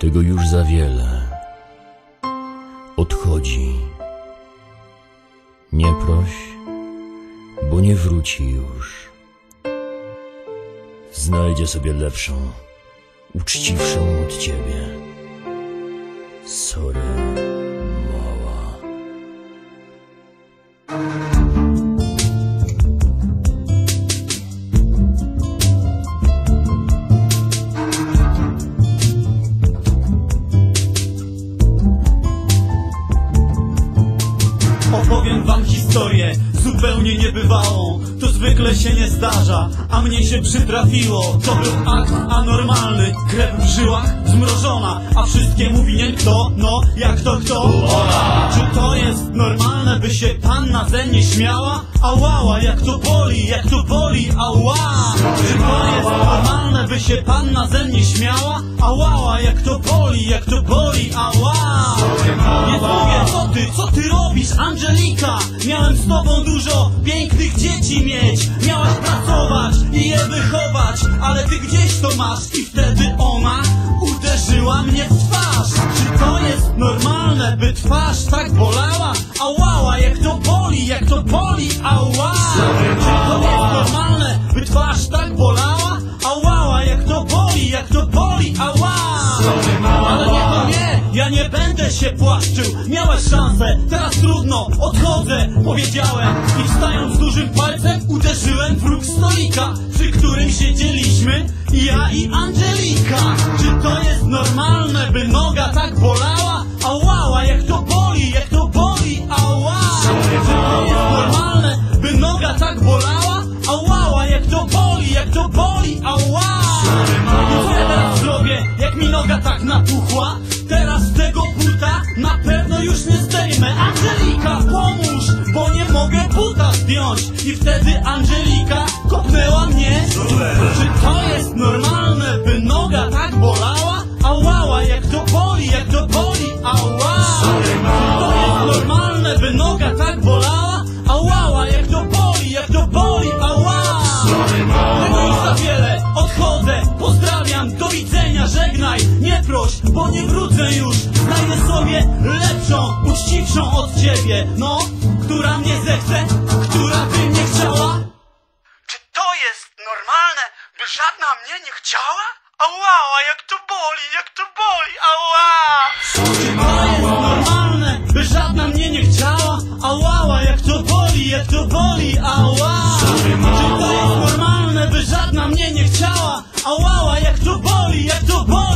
Tego już za wiele. Odchodzi. Nie proś, bo nie wróci już. Znajdzie sobie lepszą, uczciwszą od ciebie. Sorry, historię zupełnie niebywałą To zwykle się nie zdarza, a mnie się przytrafiło To był akt anormalny, krew w żyłach zmrożona A wszystkiemu winien kto? No, jak to kto? Ona! Czy to jest normalne, by się panna ze mnie śmiała? Ałała, jak to boli, jak to boli, ała! Czy to jest normalne, by się panna ze mnie śmiała? Ałała, jak to boli, jak to boli, ała! Ty, robisz, Angelika? Miałem z tobą dużo pięknych dzieci mieć Miałaś pracować i je wychować Ale ty gdzieś to masz i wtedy ona uderzyła mnie w twarz Czy to jest normalne, by twarz tak bolała? Ałała, będę się płaszczył Miałeś szansę, teraz trudno, odchodzę Powiedziałem i wstając dużym palcem Uderzyłem w róg stolika Przy którym siedzieliśmy ja i Angelika Czy to jest normalne, by noga tak bolała? Ałała, jak to boli, jak to boli, ała Czy to jest normalne, by noga tak bolała? Ałała, jak to boli, jak to boli, ała I co ja teraz zrobię, jak mi noga tak napuchła? Zdjąć I wtedy Angelika kopnęła mnie. Czy to jest normalne, by noga tak bolała? Ałała, jak to boli, jak to boli, ała Czy to jest normalne, by noga tak bolała? Ałała, jak to boli, jak to boli, ała tego już za wiele, odchodzę, pozdrawiam, do widzenia, żegnaj. Nie proś, bo nie wrócę już. Znajdę sobie lepszą, uczciwszą od ciebie. No, która mnie zechce, Żadna mnie nie chciała? Ała, jak to boli, jak to boli, ała! Mała! normalne, by żadna mnie nie chciała? Ała, jak to boli, jak to boli, ała! Mała! Czy to jest normalne, by żadna mnie nie chciała? Ała, jak to boli, jak to boli!